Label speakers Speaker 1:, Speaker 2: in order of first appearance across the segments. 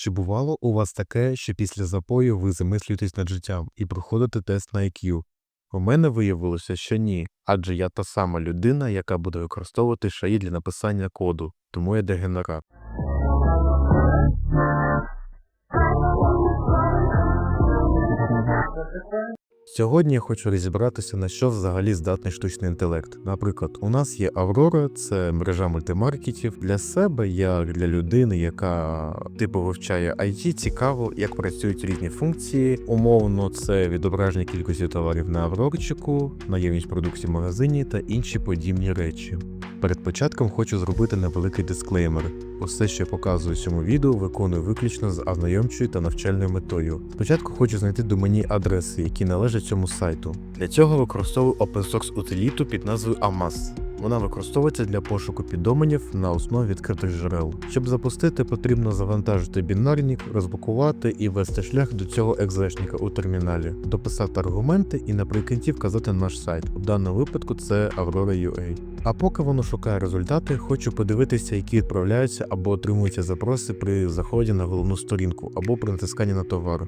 Speaker 1: Чи бувало у вас таке, що після запою ви замислюєтесь над життям і проходите тест на IQ? У мене виявилося, що ні, адже я та сама людина, яка буде використовувати шаї для написання коду, тому я дегенерат. Сьогодні я хочу розібратися, на що взагалі здатний штучний інтелект. Наприклад, у нас є Аврора, це мережа мультимаркетів. Для себе, як для людини, яка типу вивчає IT, цікаво, як працюють різні функції. Умовно, це відображення кількості товарів на Аврорчику, наявність продуктів в магазині та інші подібні речі. Перед початком хочу зробити невеликий дисклеймер. Усе, що я показую в цьому відео, виконую виключно з ознайомчою та навчальною метою. Спочатку хочу знайти доменні адреси, які належать цьому сайту. Для цього використовую open source утиліту під назвою AMAS. Вона використовується для пошуку піддоменів на основі відкритих джерел. Щоб запустити, потрібно завантажити бінарник, розблокувати і ввести шлях до цього екзешника у терміналі, дописати аргументи і наприкінці вказати наш сайт. У даному випадку це Aurora.ua. А поки воно шукає результати, хочу подивитися, які відправляються або отримуються запроси при заході на головну сторінку або при натисканні на товар.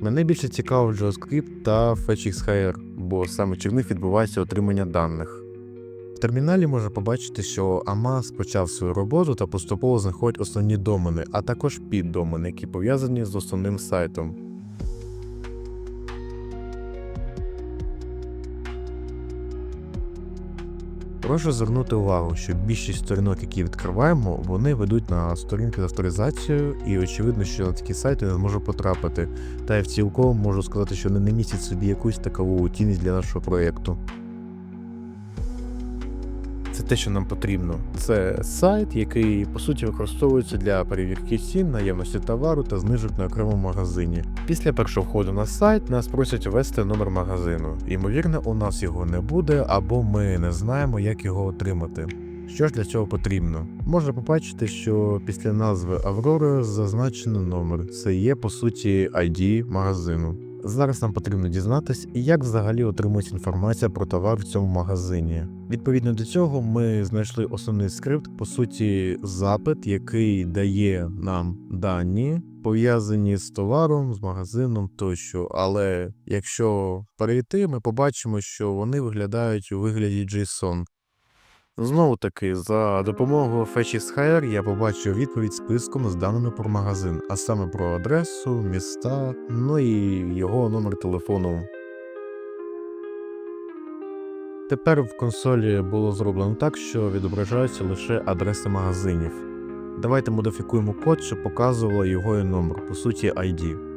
Speaker 1: Мене більше цікавив JavaScript та FetchXHR, бо саме через них відбувається отримання даних. Терміналі можна побачити, що AMAS почав свою роботу та поступово знаходить основні домени, а також піддомени, які пов'язані з основним сайтом. Прошу звернути увагу, що більшість сторінок, які відкриваємо, вони ведуть на сторінки з авторизацією, і очевидно, що на такі сайти не зможу потрапити. Та й в цілком можу сказати, що вони не містять собі якусь такову цінність для нашого проєкту. Це те, що нам потрібно. Це сайт, який по суті використовується для перевірки цін, наявності товару та знижок на окремому магазині. Після першого входу на сайт нас просять ввести номер магазину. Ймовірно, у нас його не буде, або ми не знаємо, як його отримати. Що ж для цього потрібно? Можна побачити, що після назви Аврора зазначено номер. Це є по суті ID магазину. Зараз нам потрібно дізнатися, як взагалі отримується інформація про товар в цьому магазині. Відповідно до цього, ми знайшли основний скрипт, по суті, запит, який дає нам дані, пов'язані з товаром, з магазином тощо. Але якщо перейти, ми побачимо, що вони виглядають у вигляді JSON. Знову таки, за допомогою FetchXHire я побачив відповідь списком з даними про магазин, а саме про адресу, міста, ну і його номер телефону. Тепер в консолі було зроблено так, що відображаються лише адреси магазинів. Давайте модифікуємо код, щоб показувало його і номер, по суті, ID.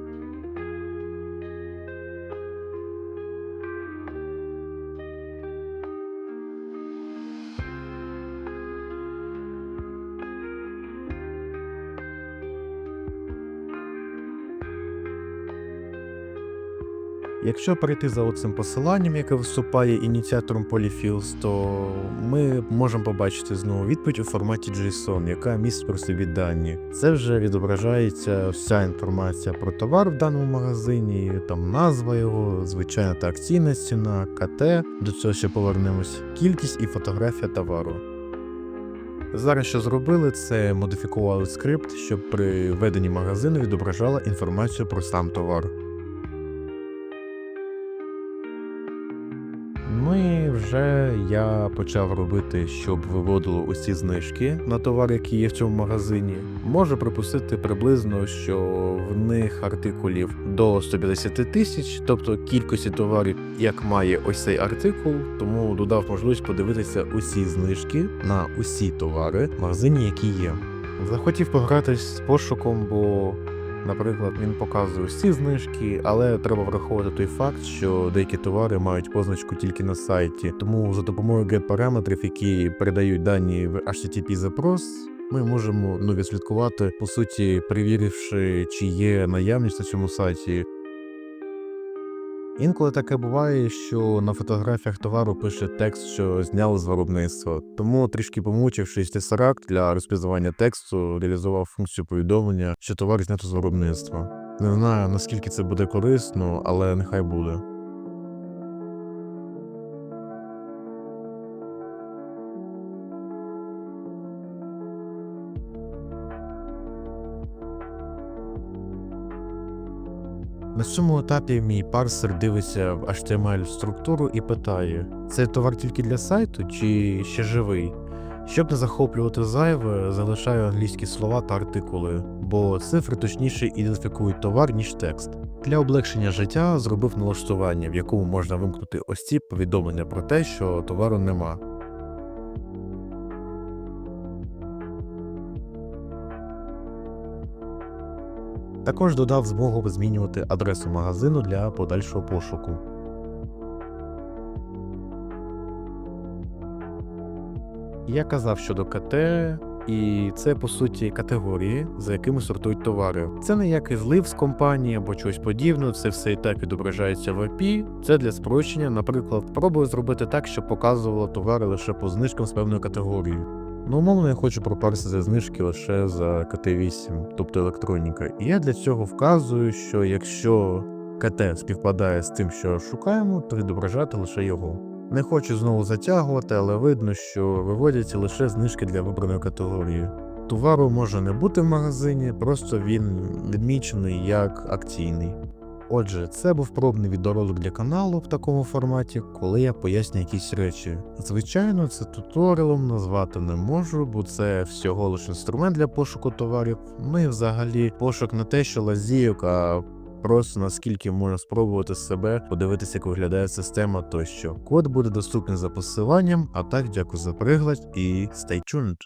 Speaker 1: Якщо перейти за оцим посиланням, яке виступає ініціатором Polyfills, то ми можемо побачити знову відповідь у форматі JSON, яка містить про собі дані. Це вже відображається вся інформація про товар в даному магазині, там назва його, звичайна та акційна ціна, КТ, до цього ще повернемось, кількість і фотографія товару. Зараз що зробили, це модифікували скрипт, щоб при веденні магазину відображала інформацію про сам товар. Ну і вже я почав робити, щоб виводило усі знижки на товар, які є в цьому магазині. Можу припустити приблизно, що в них артикулів до 150 тисяч, тобто кількості товарів, як має ось цей артикул, тому додав можливість подивитися усі знижки на усі товари в магазині, які є. Захотів погратись з пошуком, бо Наприклад, він показує всі знижки, але треба враховувати той факт, що деякі товари мають позначку тільки на сайті. Тому за допомогою get-параметрів, які передають дані в http запрос, ми можемо ну, відслідкувати, по суті, перевіривши, чи є наявність на цьому сайті. Інколи таке буває, що на фотографіях товару пише текст, що зняли з виробництва. Тому трішки помучившись Tesseract для розпізнавання тексту, реалізував функцію повідомлення, що товар знято з виробництва. Не знаю наскільки це буде корисно, але нехай буде. На цьому етапі мій парсер дивиться в HTML структуру і питає: цей товар тільки для сайту чи ще живий? Щоб не захоплювати зайве, залишаю англійські слова та артикули, бо цифри точніше ідентифікують товар, ніж текст. Для облегшення життя зробив налаштування, в якому можна вимкнути ось ці повідомлення про те, що товару нема. Також додав змогу змінювати адресу магазину для подальшого пошуку. Я казав щодо КТ, і це по суті категорії, за якими сортують товари. Це не який злив з компанії або чогось подібного, це все і так відображається в API. Це для спрощення, наприклад, пробую зробити так, щоб показувало товари лише по знижкам з певною категорією. Ну, умовно, я хочу пропарсити за знижки лише за КТ8, тобто електроніка. І я для цього вказую, що якщо КТ співпадає з тим, що шукаємо, то відображати лише його. Не хочу знову затягувати, але видно, що виводяться лише знижки для вибраної категорії. Товару може не бути в магазині, просто він відмічений як акційний. Отже, це був пробний відеоролик для каналу в такому форматі, коли я поясню якісь речі. Звичайно, це туторіалом назвати не можу, бо це всього лише інструмент для пошуку товарів. Ну і взагалі пошук не те, що лазійок, а просто наскільки можна спробувати себе, подивитися, як виглядає система тощо. Код буде доступний за посиланням, а так дякую за пригляд і stay tuned!